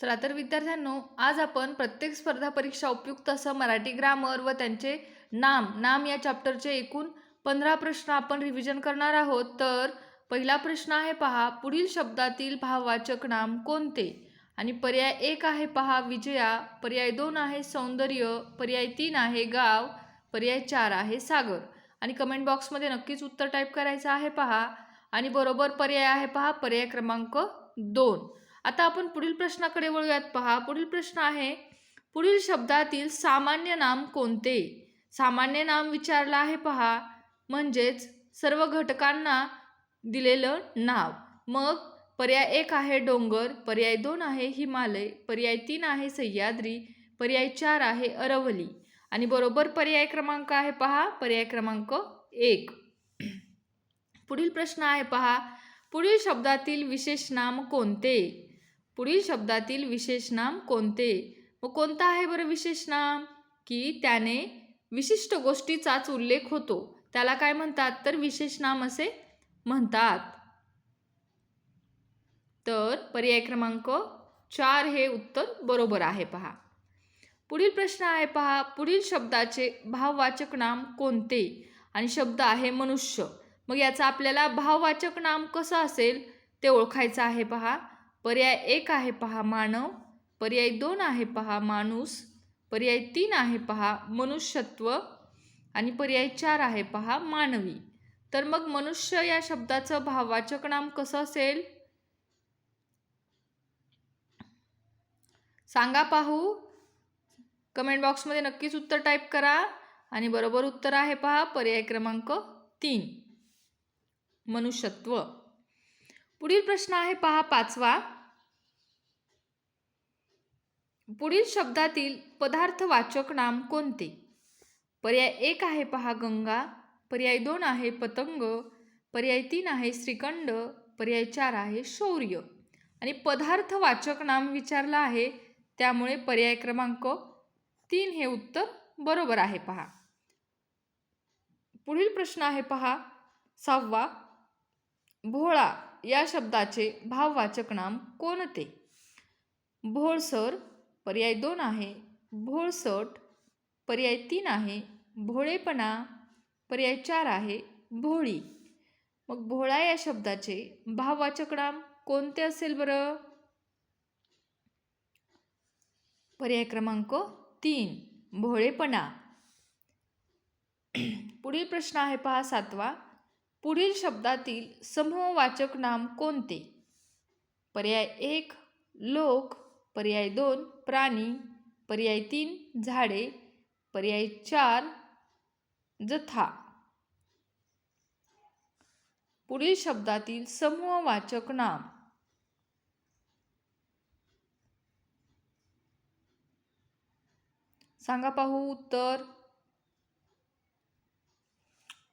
चला तर विद्यार्थ्यांनो आज आपण प्रत्येक स्पर्धा परीक्षा उपयुक्त असं मराठी ग्रामर व त्यांचे नाम नाम या चॅप्टरचे एकूण पंधरा प्रश्न आपण रिव्हिजन करणार आहोत. तर पहिला प्रश्न आहे पहा पुढील शब्दातील भाववाचक नाम कोणते? आणि पर्याय एक आहे पहा विजया पर्याय दोन आहे सौंदर्य पर्याय तीन आहे गाव पर्याय चार आहे सागर. आणि कमेंट बॉक्समध्ये नक्कीच उत्तर टाईप करायचं आहे पहा. आणि बरोबर पर्याय आहे पहा पर्याय क्रमांक दोन. आता आपण पुढील प्रश्नाकडे वळूयात. पहा पुढील प्रश्न आहे पुढील शब्दातील सामान्य नाम कोणते? सामान्य नाम विचारलं आहे पहा म्हणजेच सर्व घटकांना दिलेलं नाव. मग पर्याय एक आहे डोंगर पर्याय दोन आहे हिमालय पर्याय तीन आहे सह्याद्री पर्याय चार आहे अरवली. आणि बरोबर पर्याय क्रमांक आहे पहा पर्याय क्रमांक एक. पुढील प्रश्न आहे पहा पुढील शब्दातील विशेष नाम कोणते? पुढील शब्दातील विशेष नाम कोणते? व कोणता आहे बरं विशेष नाम? की त्याने विशिष्ट गोष्टीचाच उल्लेख होतो. त्याला काय म्हणतात? तर विशेष नाम असे म्हणतात. तर पर्याय क्रमांक चार हे उत्तर बरोबर आहे पहा. पुढील प्रश्न आहे पहा. पुढील शब्दाचे भाववाचक नाम कोणते? आणि शब्द आहे मनुष्य. मग याचा आपल्याला भाववाचक नाम कसं असेल? ते ओळखायचं आहे पहा. पर्याय एक आहे पहा मानव पर्याय दोन आहे पहा माणूस पर्याय तीन आहे पहा मनुष्यत्व आणि पर्याय चार आहे पहा मानवी. तर मग मनुष्य या शब्दाचं भाववाचक नाम कसं असेल? सांगा पाहू. कमेंट बॉक्समध्ये नक्कीच उत्तर टाईप करा आणि बरोबर उत्तर आहे पहा पर्याय क्रमांक तीन. मनुष्यत्व. पुढील प्रश्न आहे पहा पाचवा. पुढील शब्दातील पदार्थवाचक नाम कोणते? पर्याय एक आहे पहा गंगा पर्याय दोन आहे पतंग पर्याय तीन आहे श्रीखंड पर्याय चार आहे शौर्य. आणि पदार्थवाचक नाम विचारलं आहे त्यामुळे पर्याय क्रमांक तीन हे उत्तर बरोबर आहे पहा. पुढील प्रश्न आहे पहा सहावा. भोळा या शब्दाचे भाववाचक नाम कोणते? भोळसर पर्याय दोन आहे. भोळसट पर्याय तीन आहे. भोळेपणा पर्याय चार आहे. भोळी. मग भोळा या शब्दाचे भाववाचक नाम कोणते असेल बरं? पर्याय क्रमांक तीन भोळेपणा. पुढील प्रश्न आहे पहा सातवा. पुढील शब्दातील समूहवाचक नाम कोणते? पर्याय एक लोक. पर्याय दोन प्राणी. पर्याय तीन झाडे. पर्याय चार जथा. पुढील शब्दातील समूहवाचक नाम. सांगा पाहू उत्तर.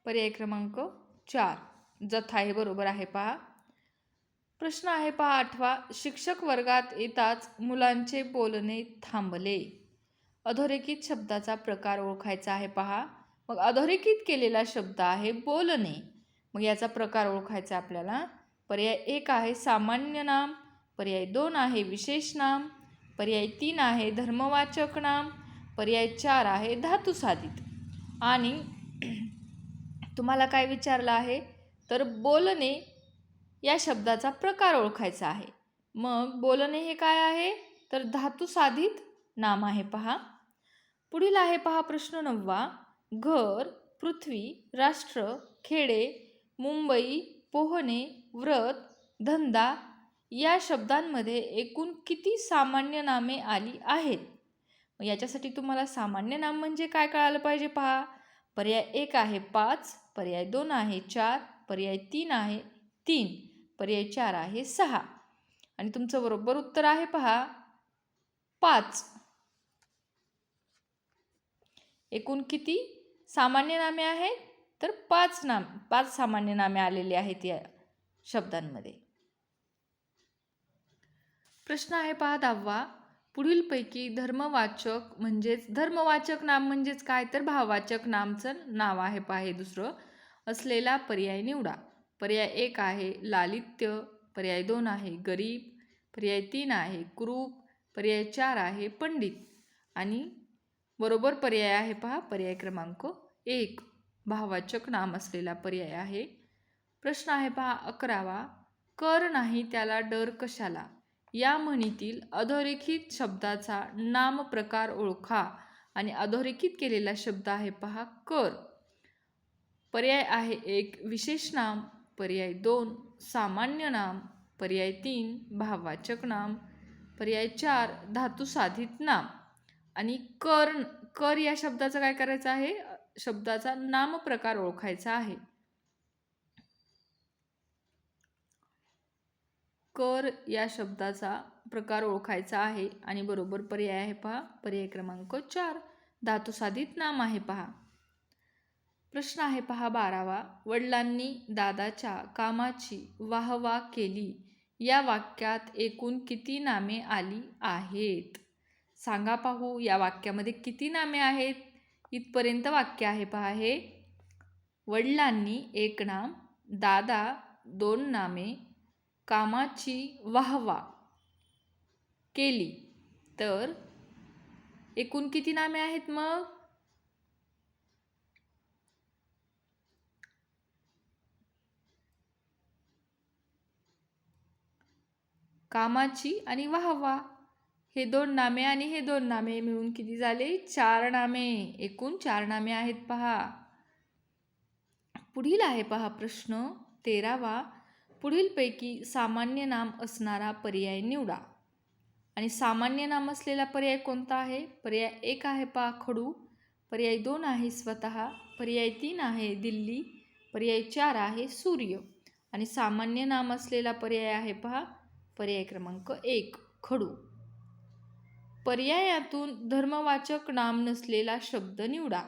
पर्याय क्रमांक चार. जथा हे बरोबर आहे पहा. प्रश्न आहे पहा आठवा. शिक्षक वर्गात येताच मुलांचे बोलणे थांबले. अधोरेखित शब्दाचा प्रकार ओळखायचा आहे पहा. मग अधोरेखित केलेला शब्द आहे बोलणे. मग याचा प्रकार ओळखायचा आपल्याला. पर्याय एक आहे सामान्य नाम. पर्याय दोन आहे विशेष नाम. पर्याय तीन आहे धर्मवाचक नाम. पर्याय चार आहे धातुसाधित. आणि तुम्हाला काय विचारलं आहे? तर बोलणे या शब्दाचा प्रकार ओळखायचा आहे. मग बोलणे हे काय आहे? तर धातुसाधित नाम आहे पहा. पुढील आहे पहा प्रश्न नववा. घर पृथ्वी राष्ट्र खेडे मुंबई पोहणे व्रत धंदा या शब्दांमध्ये एकूण किती सामान्य नामे आली आहेत? मग याच्यासाठी तुम्हाला सामान्य नाम म्हणजे काय कळालं पाहिजे पहा? पर्याय एक आहे पाच पर्याय दोन आहे चार पर्याय तीन आहे तीन पर्याय चार आहे सहा. आणि तुमचं बरोबर उत्तर आहे पहा पाच. एकूण किती? सामान्य नामे आहेत तर पाच नाम पाच सामान्य नामे आलेली आहेत या शब्दांमध्ये. प्रश्न आहे पहा दहावा. पुढीलपैकी धर्मवाचक म्हणजेच धर्मवाचक नाम म्हणजेच काय? तर भाववाचक नामचं नाव आहे पाहे दुसरं. असलेला पर्याय निवडा. पर्याय एक आहे लालित्य पर्याय दोन आहे गरीब पर्याय तीन आहे क्रूप पर्याय चार आहे पंडित आणि बरोबर पर्याय आहे पहा पर्याय क्रमांक एक. भाववाचक नाम असलेला पर्याय आहे. प्रश्न आहे पहा अकरावा. कर नाही त्याला डर कशाला? या म्हणीतील अधोरेखित शब्दाचा नाम प्रकार ओळखा आणि अधोरेखित केलेला शब्द आहे पहा कर. पर्याय आहे एक विशेष नाम. पर्याय दोन सामान्य नाम. पर्याय तीन भाववाचक नाम. पर्याय चार धातू साधित नाम. आणि कर कर या शब्दाचं काय करायचं आहे? शब्दाचा नामप्रकार ओळखायचा आहे. कर या शब्दाचा प्रकार ओळखायचा आहे. आणि बरोबर पर्याय आहे पहा. पर्याय क्रमांक चार. धातुसाधित नाम आहे पहा. प्रश्न आहे पहा बारावा. वडिलांनी दादाच्या कामाची वाहवा केली. या वाक्यात एकूण किती नामे आली आहेत? सांगा पाहू या वाक्यामध्ये किती नामे आहेत? इथपर्यंत वाक्य आहे पहा हे. वडिलांनी एक नाम दादा दोन नामे कामाची वाहवा केली तर एकूण किती नामे आहेत मग? कामाची आणि वाहवा हे दोन नामे आणि हे दोन नामे मिळून किती झाले? चार नामे. एकूण चार नामे आहेत पहा. पुढील आहे पहा प्रश्न तेरावा. पुढीलपैकी सामान्य नाम असणारा पर्याय निवडा. आणि सामान्य नाम असलेला पर्याय कोणता आहे? पर्याय एक आहे पहा खडू. पर्याय दोन आहे स्वतः. पर्याय तीन आहे दिल्ली. पर्याय चार आहे सूर्य. आणि सामान्य नाम असलेला पर्याय आहे पहा पर्याय क्रमांक एक खडू. पर्यायातून धर्मवाचक नाम नसलेला शब्द निवडा.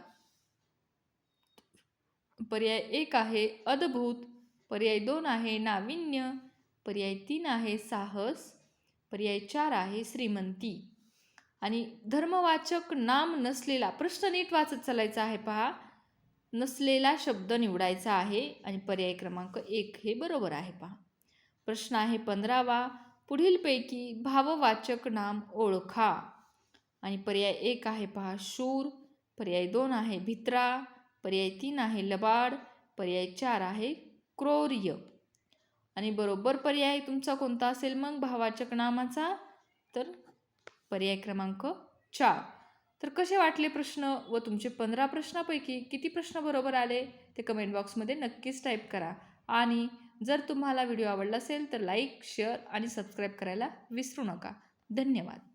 पर्याय एक आहे अद्भुत. पर्याय दोन आहे नाविन्य पर्याय तीन आहे साहस पर्याय चार आहे श्रीमंती. आणि धर्मवाचक नाम नसलेला प्रश्न नीट वाचत चालायचा आहे पहा. नसलेला शब्द निवडायचा आहे आणि पर्याय क्रमांक एक हे बरोबर आहे पहा. प्रश्न आहे पंधरावा पुढीलपैकी भाववाचक नाम ओळखा. आणि पर्याय एक आहे पहा शूर पर्याय दोन आहे भित्रा पर्याय तीन आहे लबाड पर्याय चार आहे क्रोर्य. आणि बरोबर पर्याय तुमचा कोणता असेल मग? भावाचक नामाचा. तर पर्याय क्रमांक चार. तर कसे वाटले प्रश्न व तुमचे पंधरा प्रश्नापैकी किती प्रश्न बरोबर आले? ते कमेंट बॉक्समध्ये नक्कीच टाईप करा. आणि जर तुम्हाला व्हिडिओ आवडला असेल तर लाईक शेअर आणि सबस्क्राईब करायला विसरू नका. धन्यवाद.